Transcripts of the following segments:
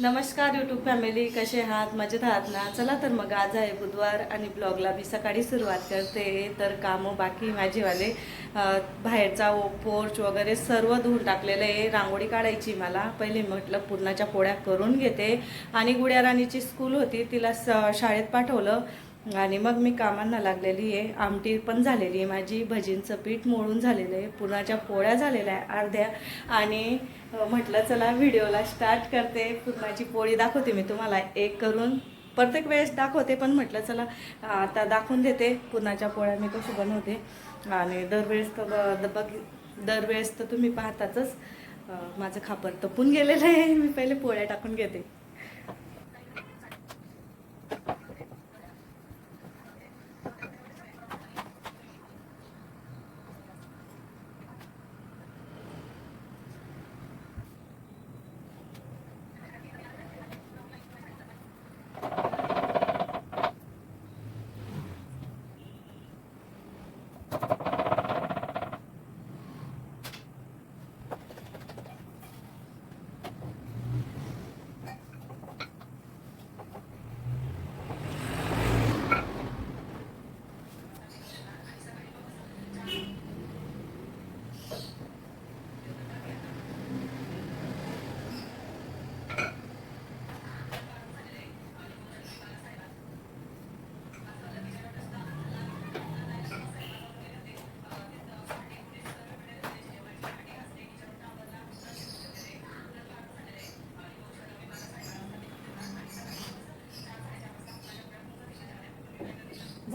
नमस्कार YouTube family कसे आहात? मजेत आहात ना? चला तर मग आज आहे बुधवार आणि ब्लॉगला मी सकाळी सुरुवात करते. तर कामं बाकी माझेवाले. बाहेरचा ओ पोर्च वगैरे सर्व धुवून टाकलेलं आहे. रांगोळी काढायची मला. पहिले म्हटलं पुरणाच्या पोळ्या करून घेते. आणि गुड्या राणीची स्कूल होती. तिला स- शाळेत पाठवलं. आणि मग मी कामांना लागलेली आहे. आमटी पण झालेली आहे. माझी भजींचं पीठ मोडून झालेलं आहे. पुरणाच्या पोळ्या झालेल्या आहे अर्ध्या. आणि म्हटलं चला व्हिडिओला स्टार्ट करते. पुरणाची पोळी दाखवते मी तुम्हाला. एक करून प्रत्येक वेळेस दाखवते पण म्हटलं चला आता दाखवून देते. पुरणाच्या पोळ्या मी कशी बनवते. आणि दरवेळेस तर बघ दरवेळेस तर तुम्ही पाहतातच माझं खापर तपून गेलेलं आहे. मी पहिले पोळ्या टाकून घेते.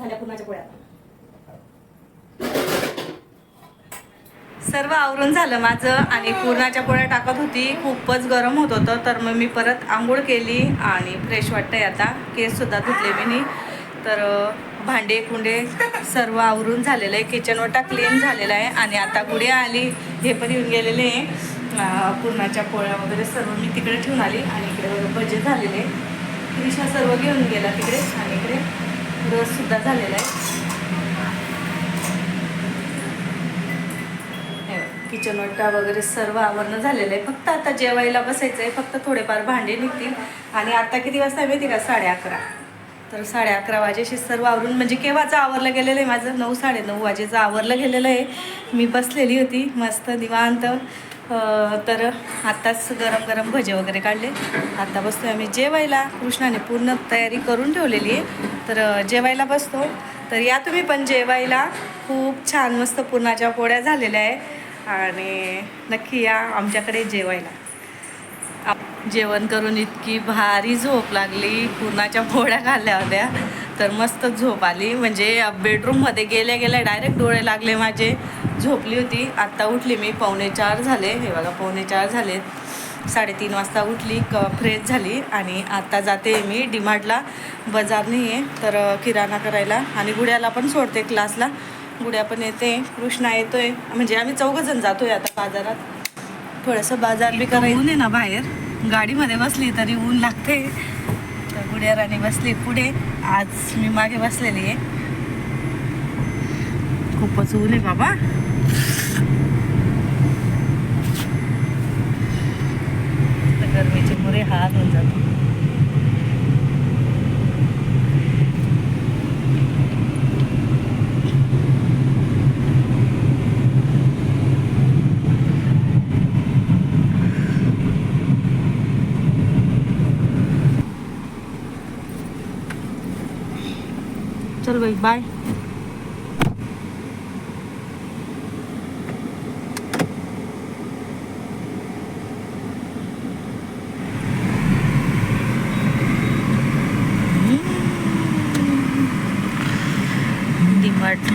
झाल्या पुरणाच्या पोळ्या. सर्व आवरून झालं माझं आणि पुरणाच्या पोळ्या टाकत होती. खूपच गरम होत होतं तर मग मी परत आंघोळ केली आणि फ्रेश वाटतंय आता. केससुद्धा धुतले मी तर भांडे कुंडे सर्व आवरून झालेलं आहे. किचनवर वटा क्लीन झालेला आहे. आणि आता पुढे आली. हे पण येऊन गेलेले आहे. पुरणाच्या पोळ्या वगैरे सर्व मी तिकडे ठेवून आली आणि इकडे भजे झालेले. त्रिशा सर्व घेऊन गेला तिकडे आणि इकडे रससुद्धा झालेला आहे. किचन वट्टा वगैरे सर्व आवरणं झालेलं आहे. फक्त आता जेवायला बसायचं आहे फक्त थोडेफार भांडे निघतील. आणि आता किती वाजता आहे माहिती का? साडे अकरा. तर साडे अकरा वाजेशी सर्व आवरून म्हणजे केव्हाचं आवरलं गेलेलं आहे? माझं नऊ साडे नऊ वाजेचं आवरलं गेलेलं आहे. मी बसलेली होती मस्त निवांत. तर आत्ताच गरम गरम भजे वगैरे काढले. आता बसतो आम्ही जेवायला. कृष्णाने पूर्ण तयारी करून ठेवलेली आहे. तर जेवायला बसतो. तर या तुम्ही पण जेवायला. खूप छान मस्त पुरणाच्या पोळ्या झालेल्या आहे. आणि नक्की या आमच्याकडे जेवायला. आप- जेवण करून इतकी भारी झोप लागली. पुरणाच्या पोळ्या खाल्ल्या होत्या. तर मस्त झोप आली. म्हणजे बेडरूममध्ये गेल्या गेल्या डायरेक्ट डोळे लागले माझे. झोपली होती. आत्ता उठली मी. पावणे चार झाले. हे बघा पावणे चार झाले. साडेतीन वाजता उठली क फ्रेश झाली आणि आता जाते मी डिमार्टला. बाजार नाही आहे तर किराणा करायला आणि गुड्याला पण सोडते क्लासला. गुड्या पण येते. कृष्णा येतोय. म्हणजे आम्ही चौघजण जातोय आता बाजारात. थोडंसं बाजार बी करायचं ऊन आहे ना बाहेर. गाडीमध्ये बसली तरी ऊन लागते. तर गुड्या राणी बसली पुढे. आज मी मागे बसलेली आहे. खूपच ऊन आहे बाबा तर गरमीचे मुरे हात होऊन जातो चल बाई बाय डिमार्ट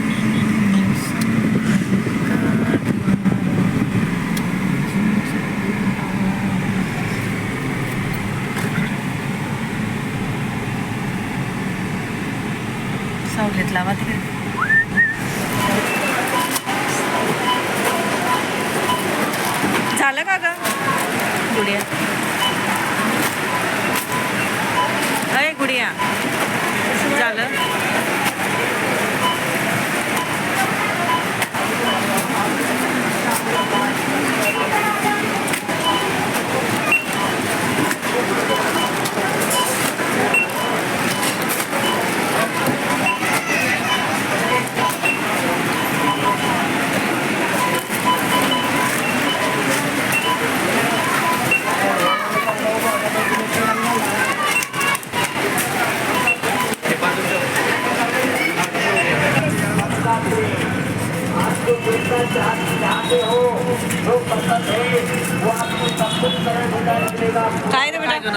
सावलीत लावा तिकडे झालं का गुडिया. अय गुडिया. झालं?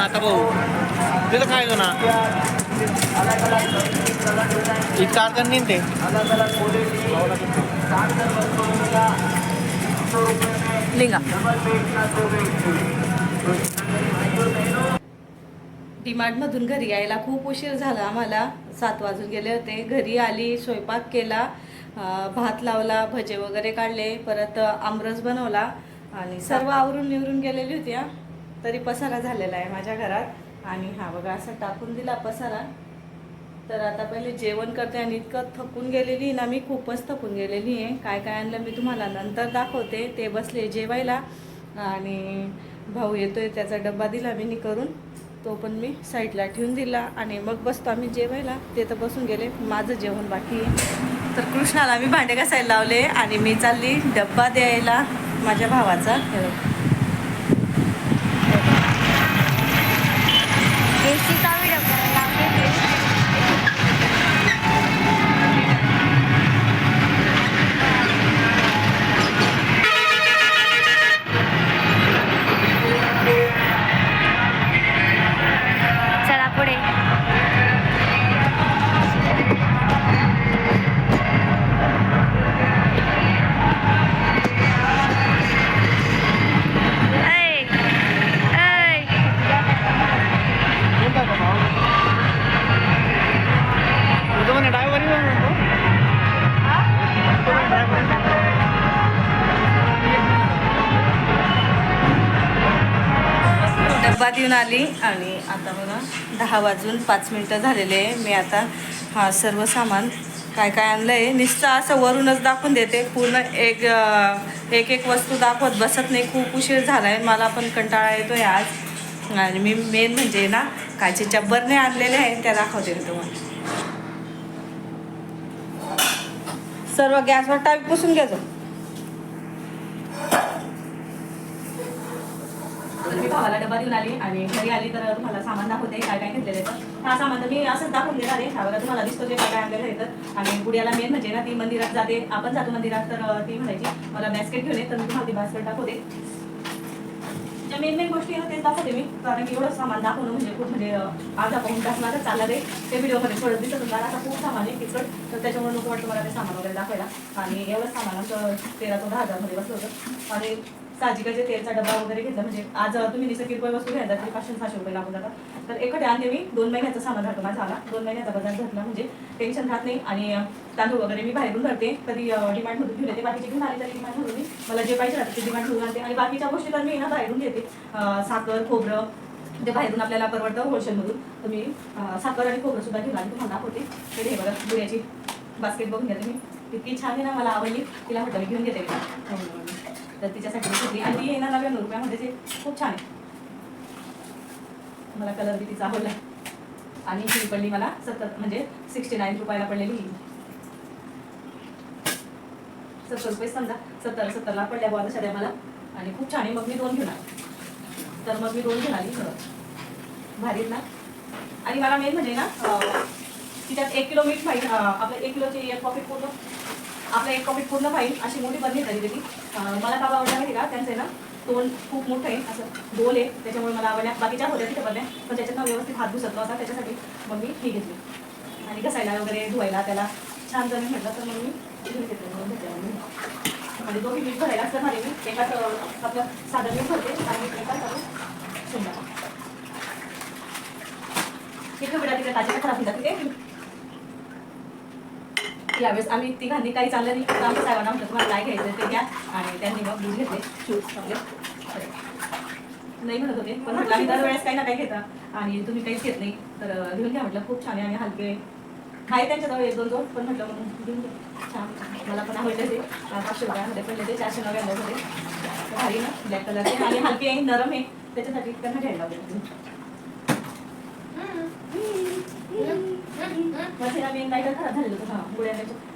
आता भाऊ तिथं काय ना ते लिंगा डीमार्टमधून घरी यायला खूप उशीर झाला आम्हाला. सात वाजून गेले होते. घरी आली स्वयंपाक केला भात लावला भजे वगैरे काढले परत आमरस बनवला आणि सर्व आवरून निवरून गेलेली होती हा. तरी पसारा झालेला आहे माझ्या घरात. आणि हा बघा असं टाकून दिला पसारा. तर आता पहिले जेवण करते आणि इतकं थकून गेलेली ना मी खूपच थकून गेलेली आहे. काय काय आणलं मी तुम्हाला नंतर दाखवते. ते बसले जेवायला. आणि भाऊ येतोय त्याचा डब्बा दिला मी करून तो पण मी साईडला ठेवून दिला. आणि मग बसतो आम्ही जेवायला. ते तर बसून गेले. माझं जेवण बाकी आहे. तर कृष्णाला मी भांडे घासायला लावले. आणि मी चालली डब्बा द्यायला. माझ्या भावाचा. हे दहा वाजून पाच मिनटं झालेले आहे. मी आता हा सर्व सामान काय काय आणलं आहे नुसतं असं वरूनच दाखवून देते. पूर्ण एक एक एक वस्तू दाखवत बसत नाही. खूप उशीर झाला आहे मला पण कंटाळा येतो आहे आज. आणि मी मेन म्हणजे ना काचे चब्बरने आणलेले आहे त्या दाखवते मी तुम्हाला. सर्व गॅसवर टाईप पुसून घ्यायचो तर मी भावाला डबा देऊन आली आणि घरी आली तर तुम्हाला सामान दाखवते काय काय घेतलेलं आहे तर. हा सामान तर मी असंच दाखवून देणार आहे. ह्यावर तुम्हाला दिसतो जे काय काय आणलेलं आहे तर आणि गुडियाला मेन म्हणजे ना ती मंदिरात जाते. आपण जातो मंदिरात तर ती म्हणायची मला बॅस्केट घेऊन ये. तर मी तुम्हाला ती बॅस्केट दाखवते. ज्या मेन मेन गोष्टी आहेत तेच दाखवते मी. कारण की एवढं सामान दाखवणं म्हणजे खूप म्हणजे आज अर्धा पाऊन तास माझा चालला रे ते व्हिडिओमध्ये थोडं दिसत होतं. आता खूप सामान आहे किचकट तर त्याच्यामुळे नको वाटतं मला ते सामान वगैरे दाखवायला. आणि एवढं सामान आमचं तेरा चौदा हजारमध्ये बसलं होतं. आणि साजिकाचे तेलचा डबा वगैरे घेतला. म्हणजे आज तुम्ही निसर्ग किरकोळ वस्तू घ्यायला तरी पाचशे सहाशे रुपये लागून जातात. तर एकट्या आणि मी दोन महिन्याचं सामान राहतो माझा आला. दोन महिन्याचा बाजार घातला. म्हणजे टेन्शन राहत नाही. आणि तांदूळ वगैरे मी बाहेरून भरते. कधी डिमांडमधून घेऊन येते बाकीचे घेऊन आले तरी डिमांडमधून मी. मला जे पाहिजे राहते ते डिमांड घेऊन आणते. आणि बाकीच्या गोष्टी तर मी ना बाहेरून घेते. साखर खोबरं ते बाहेरून आपल्याला परवडतं होलसेलमधून तर मी साखर आणि खोबरं सुद्धा घेऊन आली. तुम्हाला दाखवते. तर हे बघा गुड्याची बास्केट बघून घ्या मी इतकी छान आहे ना मला आवडली. तिला म्हटलं मी घेऊन घेते. अं, तर तिच्यासाठी घेतली आणि ती येणार ना नव्याण्णव रुपयामध्ये जे खूप छान आहे. मला कलर बी तिचा आवडला. आणि ही पडली मला सत्तर म्हणजे सिक्स्टी नाईन रुपयाला पडलेली ही. सत्तर रुपये समजा. सत्तर सत्तरला पडल्या बुवा सध्या मला आणि खूप छान आहे. मग मी दोन घेऊन आले तर मग मी दोन घेऊन आली खरं. ना? आणि मला मेन म्हणजे ना तिच्यात एक किलो मीठ पाहिजे आपलं एक किलोची एक पॉकेट पूर्ण आपलं एक पॉकेट पूर्ण पाहिजे अशी मोठी बदली झाली त्याची. मला बाबा आवडला माहिती का? त्यांचं आहे ना तोंड खूप मोठं आहे असं गोल आहे. त्याच्यामुळे मला आवडल्या. बाकीच्या होत्या तिथे बदल्या पण त्याच्यात व्यवस्थित हात घुसत होता. त्याच्यासाठी मग मी ही घेतली. आणि घसायला वगैरे धुवायला त्याला छान जण म्हटलं तर मग मी घेऊन घेतलं म्हणजे दोन्ही मीठ भरायला असं झाले मी एकाच आपलं साधं मीठ भरते आणि एकाच आपण शिंदा तिथे बेटा तिकडे ताजी खराब होतात तिथे यावेळेस आम्ही तिघांनी काही चाललं नाही. तर आमच्या साहेबांना म्हटलं तुम्हाला काय घ्यायचं ते घ्या. आणि त्यांनी मग दूध घेतले. शूज आपले नाही म्हणत होते पण म्हटलं आम्ही दरवेळेस काही ना काही घेता. आणि तुम्ही काहीच घेत नाही. तर घेऊन घ्या म्हटलं. खूप छान आहे आणि हलके आहे. त्यांच्याजवळ एक दोन दोन. पण म्हटलं मग घेऊन छान. मला पण आवडले ते. पाचशे रुपयामध्ये पडले ते. चारशे नव्याण्णव होते भारी ना? ब्लॅक कलरचे आणि हलके आहे नरम आहे. त्याच्यासाठी त्यांना घ्यायला लावले. मेन लायटर खराब झालेलं होतं. हा गोळ्या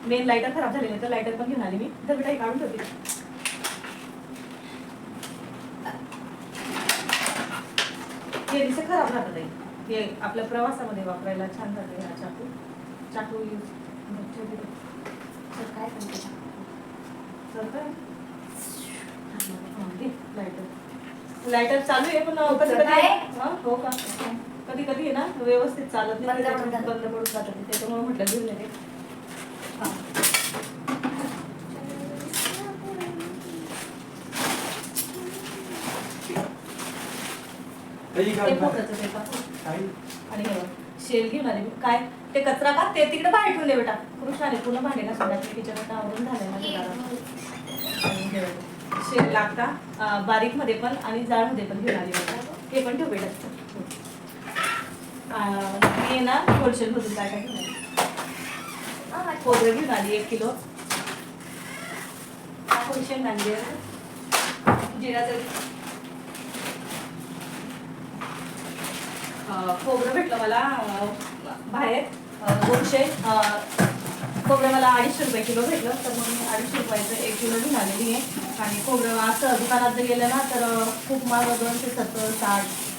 मेन लायटर खराब झालेलं तर लायटर पण घेऊन आली मी. तर बेटा हे काढून ठेवते. हे दिसे खराब राहतात. हे आपल्या प्रवासामध्ये वापरायला छान जाते हा चाकू. चाकू यूज. तर काय करते लायटर लायटर चालू आहे पण कधी कधी आहे? हो का? कधी कधी ना व्यवस्थित चालत नाही बंद पडून जातात. त्याच्यामुळे म्हटलं घेऊन येते. हा. आणि हे शेल घेऊन आले. काय? ते कचरा का? ते तिकडे बाहेर ठेवून दे बेटा. कृष्णाने पूर्ण भांडे घासून टाकले. किचन आवरून माझ्या हे बघ, शेल लागता. बारीकमध्ये पण आणि जाडमध्ये पण घेऊन आली बेटा. हे पण ठेव बेटा. मी ना होलसेल मधून काय काय घेऊन खोबरं घेऊन आली एक किलो. थोडी शेंगदाणे जिराचं अं, खोबरं भेटलं मला बाहेर दोनशे अं, खोबरं मला अडीचशे रुपये किलो भेटलं तर मग मी अडीचशे रुपयाचं एक किलो घेऊन आलेली आहे. आणि खोबरं असं दुकानात जर गेलं ना तर खूप महाग दोनशे सत्तर साठ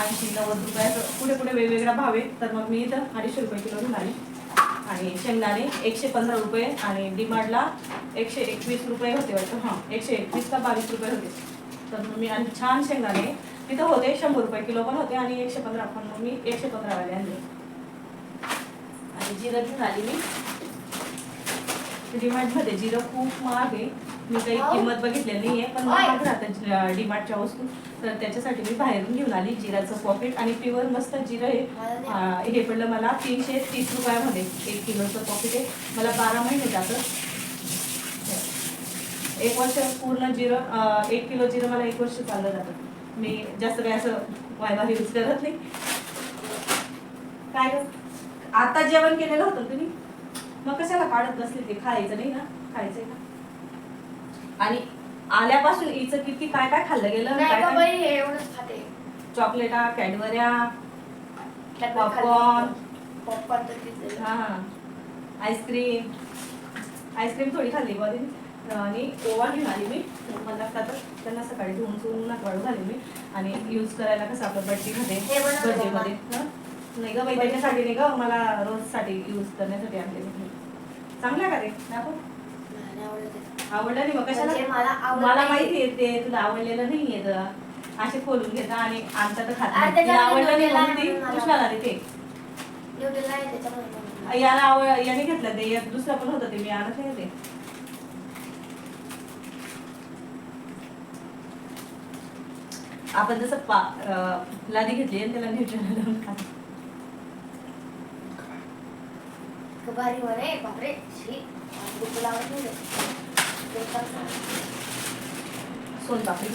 ऐंशी नव्वद रुपये कुठे पुढे पुढे वेगवेगळा भाव आहे तर मग मी इथं अडीचशे रुपये किलो घेऊन आणि शेंगदाणे एकशे पंधरा रुपये आणि डिमांडला एकशे एकवीस रुपये होते वाटतं. हां एकशे एकवीस का बावीस रुपये होते. तर मग मी आणि छान शेंगदाणे. तिथं होते शंभर रुपये किलो पण होते आणि एकशे पंधरा पण मग मी एकशे पंधरावाले आणले. आणि जिरं घेऊन आली मी. डिमांडमध्ये जिरं खूप महाग आहे. मी काही हो. किंमत बघितलेली नाही आहे पण. महाग राहतं डिमार्टच्या वस्तू. तर त्याच्यासाठी मी बाहेरून घेऊन आली जिराचं पॉकेट आणि प्युअर मस्त जिरं आहे आ, हे पडलं मला तीनशे तीस रुपयामध्ये. एक किलोचं पॉकेट आहे. मला बारा महिने जातं एक वर्ष पूर्ण जिरं एक किलो जिरं मला एक वर्ष चाललं जातं. मी जास्त काही असं वायवार यूज करत नाही. काय? आता जेवण केलेलं होतं तुम्ही? मग कशाला काढत बसले ते खायचं नाही ना? खायचंय ना? आणि आल्यापासून हिचं किती काय काय खाल्लं गेलं? काय एवढंच खाते. चॉकलेटा कॅडबऱ्या पॉपकॉर्न पॉपकॉर्न तर किती हा. आईस्क्रीम. आईस्क्रीम थोडी खाल्ली बघ आणि ओवा घेऊन आली मी. मला तर त्यांना सकाळी धुवून चुवून नाक वाळू घाली मी. आणि यूज करायला कसं आपलं बट्टी मध्ये हे बनवलं हं? नाही ग बाई त्याच्यासाठी नाही ग. मला रोजसाठी यूज करण्यासाठी आणले मी चांगलं का रे दाखव. आवडलं नाही मग म्हणजे कशाला मला आवडत मला नाही. माहिती आहे ते तुला आवडलेलं नाही ग असे खोलून घेता आणि आमचा तर खात. तिला त्याच्यामध्ये आवडलं नाही म्हणून ती. कृष्णाला देते एवढं नाही त्याच्यामध्ये बनवलं. याला आवड याने घेतलं ते एक दुसरं पण होतं ते मी आणत नाही ते आपण जसं पा अं, लादी घेतली आणि त्याला न्यूट्रल लावून खातो. इतकं भारी म्हणे बापरे शी डोकं लावत नाही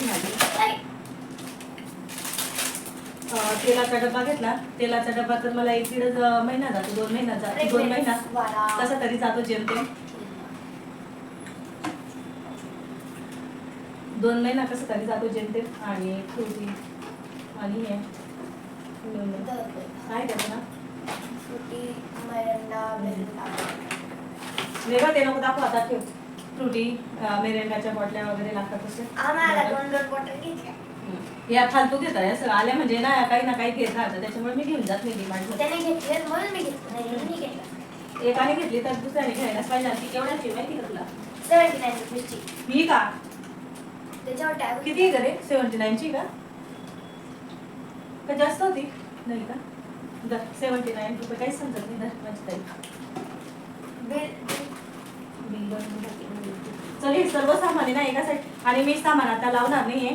झालं. तेलाचा डब्बा घेतला. तेलाचा डब्बा तर मला एक दीड महिना जातो दोन महिना जातो दोन महिना. कसा तरी जातो जेमतेम दोन महिना कसं तरी जातो जेमतेम आणि आणि हे. काय त्याचं ना फ्रुटी मिरिंडा मिरिंडा. वेगळं ते नको दाखव आता ठेव. फ्रुटी मेरेंडाच्या बॉटल्या वगैरे लागतात तसे. आम्हाला दोन दोन बॉटल घेतल्या हम्म. या फालतू घेत आहे असं आल्या म्हणजे ना काही ना काही घेत त्याच्यामुळे मी घेऊन जात नाही डिमांड त्याने घेतले म्हणून मी घेतलं नाही म्हणून मी घेतलं. एकाने घेतली तर दुसऱ्याने घ्यायलाच पाहिजे. ती केवढ्याची माहिती का तुला? Seventy nine रुपीजची. ही का? त्याच्यावर टॅग किती आहे का रे? सेवन्टी नाईनची का? का जास्त होती? नाही का? दर सेवन्टी नाईन रुपये काहीच समजत नाही दर माझी ताई. चल हे सर्व सामान आहे ना एका साईड आणि मी सामान आता लावणार नाहीये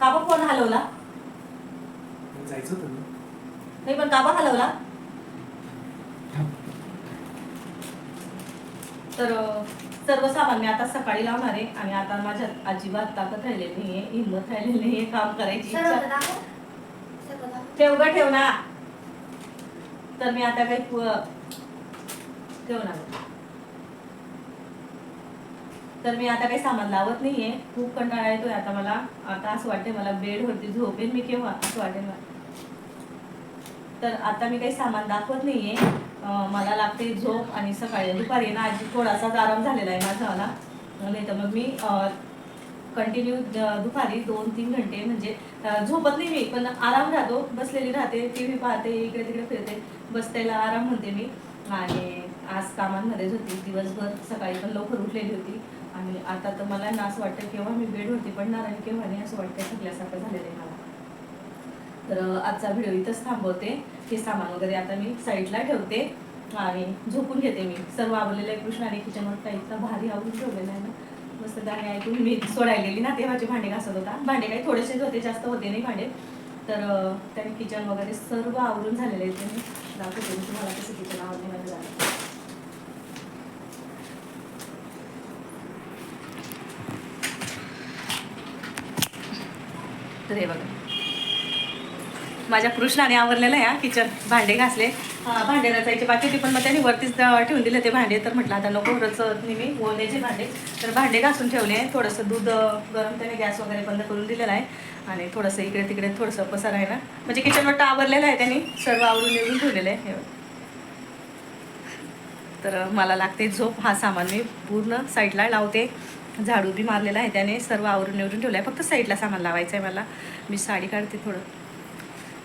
काबा फोन हलवला जायचं होतं ना. नाही पण काबा हलवला तर अं, सर्व सामान मी आता सकाळी लावणार आहे आणि आता माझ्यात अजिबात ताकद राहिलेली नाहीये हिंमत राहिलेली नाहीये काम करायची इच्छा ठेव ग ठेव ना तर मी आता काही पु- ठेवणार तर मी आता काही सामान लावत नाहीये. खूप कंटाळा येतोय आता मला. आता असं वाटतंय मला बेडवरती झोपेन मी केव्हा? असं वाटेल मला. तर आता मी काही सामान दाखवत नाहीये. मला लागते झोप आणि सकाळी. दुपारी ना आजी थोडासाच आराम झालेला आहे माझा मला नाही तर मग मी कंटिन्यू दुपारी दोन तीन घंटे म्हणजे झोपत नाही मी पण आराम राहतो. बसलेली राहते टी व्ही पाहते इकडे तिकडे फिरते. बसतायला आराम म्हणते मी. आणि आज कामांमध्येच होती. दिवसभर सकाळी पण लवकर उठलेली होती. आणि आता तर मला ना असं वाटतं केव्हा मी बेडवरती पडणार आणि केव्हा नाही असं वाटतं. थकल्यासारखं झालेलं आहे मला तर आजचा व्हिडिओ इथंच थांबवते. हे सामान वगैरे आता मी साईडला ठेवते. आणि झोपून घेते मी. सर्व आवडलेलं आहे कृष्णाने आणि किचनवर काही इतका भारी आवडून ठेवलेलं आहे ना. मस्त गाणे ऐकून मी सोडायलेली ना तेव्हाचे भांडे घासत होता. भांडे काही थोडेसेच होते जास्त होते नाही भांडे. तर त्याने किचन वगैरे सर्व आवरून झालेले आहेत ते मी दाखवते मी तुम्हाला कसं किचन आवडणे माझं झालं तर हे बघा. माझ्या कृष्णाने आवरलेलं आहे हा किचन. भांडे घासले. भांडे रचायचे बाकी पण मग त्यांनी वरतीच ठेवून दिले ते भांडे. तर म्हटलं आता नको रचत नाही मी ओल्याचे भांडे. तर भांडे घासून ठेवले. थोडंसं दूध गरम त्याने गॅस वगैरे बंद करून दिलेला आहे. आणि थोडंसं इकडे तिकडे थोडंसं पसार आहे ना. म्हणजे किचन वाटतं आवरलेलं आहे त्यांनी. सर्व आवरून निवडून ठेवलेलं आहे. तर मला लागते झोप. हा सामान मी पूर्ण साईडला लावते. झाडू बी मारलेला आहे त्याने. सर्व आवरून निवडून ठेवलं आहे. फक्त साईडला सामान लावायचं आहे मला. मी साडी काढते थोडं.